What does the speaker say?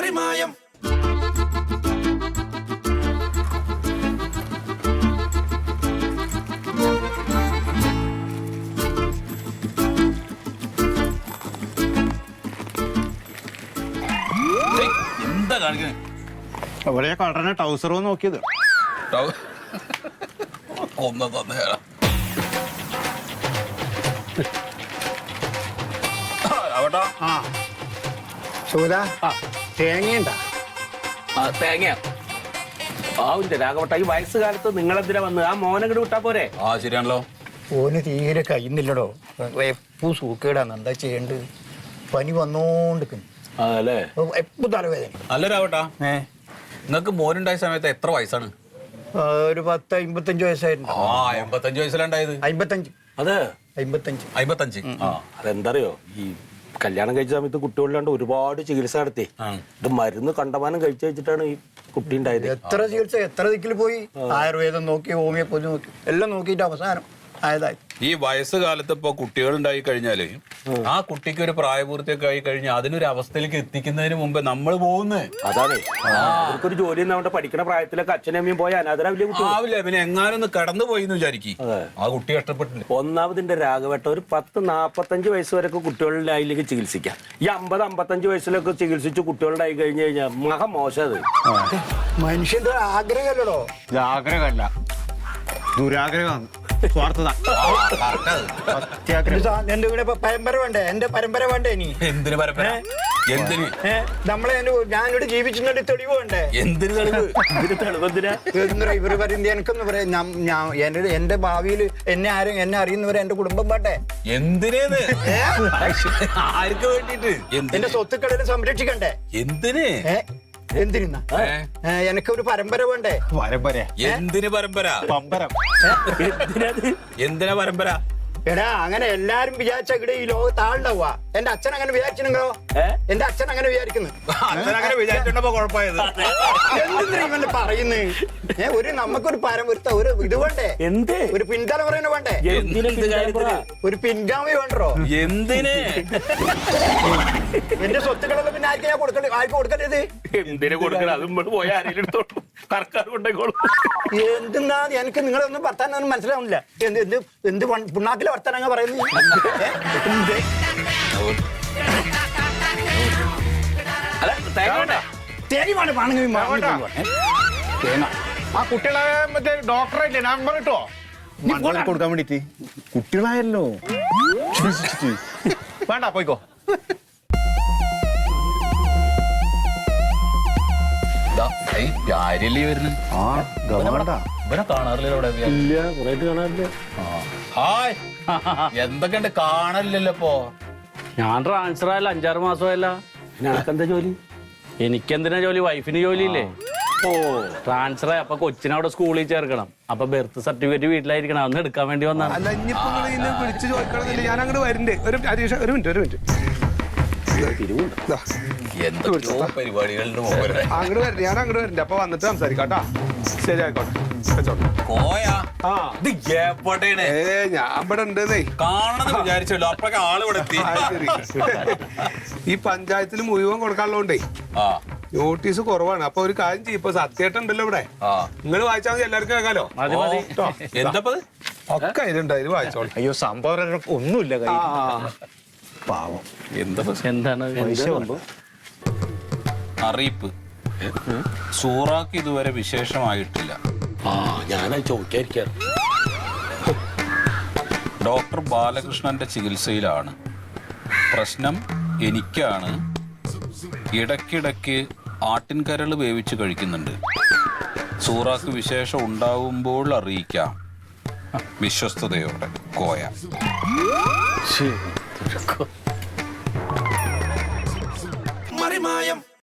പാറിമായം എന്താ കാണിക്കണേ? അവിടെ കളറിനെ ടൗസറോ നോക്കിയത്? ഒന്ന് തന്നെ ആവട്ടാ ആ. സൂത തേങ്ങയുണ്ട. ആ തേങ്ങ. ആവില്ല രാഘവട്ട ഈ വയസ്സുകാലത്ത് നിങ്ങളെന്തിനാ വന്ന് ആ മോനങ്ങട് വിട്ടാ പോരെ? ആ ശരിയാണല്ലോ. ഓന് തീരെ കഴിയുന്നില്ലടോ എപ്പോ സൂക്കേടാന്ന് എന്താ ചെയ്യേണ്ടത് പനി വന്നോണ്ടിരിക്കുന്നു അതല്ലേ എപ്പോ തലവേദന? അല്ല രാവട്ടാ ഏ. നിങ്ങൾക്ക് മോനുണ്ടായ സമയത്ത് എത്ര വയസ്സാണ്? ഒരു പത്ത് അമ്പത്തഞ്ച് വയസ്സായിരുന്നു ആ എൺപത്തഞ്ച് വയസ്സിലുണ്ടായത്. അമ്പത്തഞ്ച് അതെ? അമ്പത്തഞ്ച് അമ്പത്തഞ്ച് ആ. അതെന്തറിയോ? ഈ കല്യാണം കഴിച്ച സമയത്ത് കുട്ടികളിലാണ്ട് ഒരുപാട് ചികിത്സ നടത്തി. ഇത് മരുന്ന് കണ്ടമാനം കഴിച്ചു വെച്ചിട്ടാണ് ഈ കുട്ടി ഉണ്ടായത്. എത്ര ചികിത്സ എത്ര ദിക്കിൽ പോയി? ആയുർവേദം നോക്കി ഹോമിയോപ്പതി നോക്കി എല്ലാം നോക്കിയിട്ട് അവസാനം. ആയതായി. ഈ വയസ്സുകാലത്ത് ഇപ്പൊ കുട്ടികൾ ഉണ്ടായി കഴിഞ്ഞാൽ ആ കുട്ടിക്ക് ഒരു പ്രായപൂർത്തിയൊക്കെ ആയി കഴിഞ്ഞാൽ അതിനൊരു അവസ്ഥയിലേക്ക് എത്തിക്കുന്നതിന് മുമ്പ് നമ്മൾ പോകുന്നത് അതാണ്. അവർക്കൊരു ജോലി നമ്മുടെ പഠിക്കണ പ്രായത്തിലൊക്കെ അച്ഛനും അമ്മയും പോയ അനാഥര വലിയ ആവില്ല പിന്നെ എങ്ങാനൊന്ന് കടന്നു പോയി എന്ന് വിചാരിക്കും ആ കുട്ടി കഷ്ടപ്പെട്ടില്ല ഒന്നാമതിന്റെ രാഘവട്ട ഒരു പത്ത് നാപ്പത്തഞ്ച് വയസ്സ് വരെയൊക്കെ കുട്ടികളുടെ ആയിലേക്ക് ചികിത്സിക്കാം. ഈ അമ്പത് അമ്പത്തഞ്ച് വയസ്സിലൊക്കെ ചികിത്സിച്ച് കുട്ടികളുടെ ആയി കഴിഞ്ഞു കഴിഞ്ഞാൽ മഹ മോശം അത്. മനുഷ്യന്റെ ആഗ്രഹമല്ലടോ. ഇത് ആഗ്രഹമല്ല. ദുരാഗ്രഹമാണ്. സ്വാർത്ഥത അത്യാഗ്രഹം എന്റെ കൂടെ ഇപ്പൊ പരമ്പര വേണ്ടേ? എന്റെ പരമ്പര വേണ്ടേ ഇനി? എന്തിന് പരമ്പര? എന്തിന്? ഏ? നമ്മളെ എന്റെ- ഞാനിവിടെ ജീവിച്ചിട്ടുണ്ട് തെളിവ് വേണ്ടേ? എന്തിന് തെളിവ്? ഇതിന് തെളിവെന്തിനാ എന്തിനാ? ഇവർ പറയുന്നത്? എനിക്കൊന്ന് പറയാം. ഞാൻ- ഞാൻ എന്റെ എന്റെ ഭാവിയിൽ എന്നെ ആരും എന്നെ അറിയുന്നവരെ എന്റെ കുടുംബം പാട്ടെ എന്തിനേന്ന് ആർക്ക് വേണ്ടിട്ട് എന്റെ എന്തിന് സ്വത്തുക്കളെ സംരക്ഷിക്കണ്ടേ? എന്തിന്? ഏ? എന്തിനാ എനിക്ക് ഒരു പരമ്പര വേണ്ടേ? പരമ്പര. എന്തിന് പരമ്പര? പമ്പരം. എന്തിനാ പരമ്പര? എടാ അങ്ങനെ എല്ലാരും വിചാരിച്ച ഇവിടെ ഈ ലോകത്ത് ആളുണ്ടാവുക. എന്റെ അച്ഛൻ അങ്ങനെ വിചാരിച്ചിട്ടുണ്ടോ? എന്റെ അച്ഛൻ അങ്ങനെ വിചാരിക്കുന്നു. അച്ഛൻ അങ്ങനെ വിചാരിച്ചിട്ടുണ്ടോ കുഴപ്പമായത്? എന്തിനാ ഇവന്റെ പറയുന്നു? ഏ ഒരു നമുക്കൊരു പരമൊരുത്ത ഒരു ഇത് വേണ്ടേ? എന്ത്? ഒരു പിൻതലമുറേനെ വേണ്ടേ? എന്തിനാ എന്ത് കാര്യത്തിന്? ഒരു പിൻഗാമി വേണ്ടോ? എന്തിന്? എന്റെ സ്വത്തുക്കളൊക്കെ പിന്നെ ആർക്കും ഞാൻ കൊടുക്കണ്ടേ? ആർക്കും കൊടുക്കണ്ടത് എന്തിനു കൊടുക്കണം? അതും പോയി ആരെങ്കിലും എടുത്തോളൂ. സർക്കാർ കൊണ്ടേക്കോളൂ. എന്തെന്നാ? എനിക്ക് നിങ്ങളൊന്നും വർത്താനം മനസ്സിലാവുന്നില്ല. എന്ത് എന്ത് പുണ്ണാക്കിലെ വർത്താനം പറയുന്നത് ഏ? എന്ത്? അല്ല തേങ്ങ വേണ്ടേ? തേങ്ങ വേണം വേണമെങ്കിൽ വാങ്ങി കൊണ്ടുവാ. ഏ? തേങ്ങ ആ കുട്ടികളെ മറ്റേ ഡോക്ടറായില്ലേ നമ്പർ മണ്ഡലം കൊടുക്കാൻ വേണ്ടിട്ട് കുട്ടികളായല്ലോ. വേണ്ട പോയിക്കോ ആര്യല്ലേ വരുന്നു ആ ഗവൺമെന്റാ ഇവനെ കാണാറില്ലല്ലോ ഇവിടെ ഇല്ല കുറെ കാണാറില്ല. ഹായ്. എന്തൊക്കെയുണ്ട്? കാണലില്ലല്ലോ ഇപ്പോ. ഞാൻ ട്രാൻസ്ഫർ ആയല്ല അഞ്ചാറ് മാസമായല്ല. നിനക്കെന്താ ജോലി? എനിക്കെന്തിനാ ജോലി? വൈഫിന് ജോലിയില്ലേ? ഓ. ട്രാൻസ്ഫർ ആയി. അപ്പൊ കൊച്ചിനെ അവിടെ സ്കൂളിൽ ചേർക്കണം. അപ്പൊ ബർത്ത് സർട്ടിഫിക്കറ്റ് വീട്ടിലായിരിക്കണം. അന്ന് എടുക്കാൻ വേണ്ടി വന്നാണ്. അല്ല ഇനിയിപ്പോ നിങ്ങൾ ഇന്നെ വിളിച്ച് ചോദിക്കണമെന്നില്ല. ഞാൻ അങ്ങോട്ട് വരുന്നുണ്ട് ഒരു ഒരു മിനിറ്റ് ഒരു മിനിറ്റ്. എന്തൊക്കെയോ പരിപാടികളുടെ അങ്ങോട്ട് വരണ്ട. ഞാൻ അങ്ങോട്ട് വരണ്ട. അപ്പൊ വന്നിട്ട് സംസാരിക്കാം കേട്ടോ. ശരി ആയിക്കോട്ടെ. ആ. ഇത് എപ്പോഴാണ് ഏ ഞാൻ ഇവിടെ ഉണ്ടെന്നേ കാണണമെന്ന് വിചാരിച്ചല്ലോ. ആൾ ഇവിടെ എത്തി ആ, ശരി. ഈ പഞ്ചായത്തിൽ മുഴുവൻ കൊടുക്കാനുള്ളതുകൊണ്ടേ ആ. നോട്ടീസ് കുറവാണ്. അപ്പൊ ഒരു കാര്യം ചെയ്യും. ഇപ്പൊ സത്യേട്ടൻ ഉണ്ടല്ലോ ഇവിടെ. ആ. നിങ്ങൾ വായിച്ചാൽ മതി എല്ലാവർക്കും കേൾക്കാലോ? മതി മതി. എന്തപ്പത്? ഒക്കെ അതിലുണ്ട് അതിൽ വായിച്ചോളൂ. അയ്യോ സംഭവം ഒന്നുമില്ല ആ കയ്യിൽ ആ. പാവം. എന്തപ്പ എന്താണ്? അറിയിപ്പ്. സൂറാക്ക് ഇതുവരെ വിശേഷമായിട്ടില്ല. ആ ഞാനായി ചോദിക്കാതിരിക്കാറ് ഡോക്ടർ ബാലകൃഷ്ണന്റെ ചികിത്സയിലാണ്. പ്രശ്നം എനിക്കാണ്. ഇടയ്ക്കിടയ്ക്ക് ആട്ടിൻകരൾ വേവിച്ച് കഴിക്കുന്നുണ്ട്. സൂറാക്ക് വിശേഷം ഉണ്ടാവുമ്പോൾ അറിയിക്കാം. വിശ്വസ്തയോടെ കോയ. മറിമായം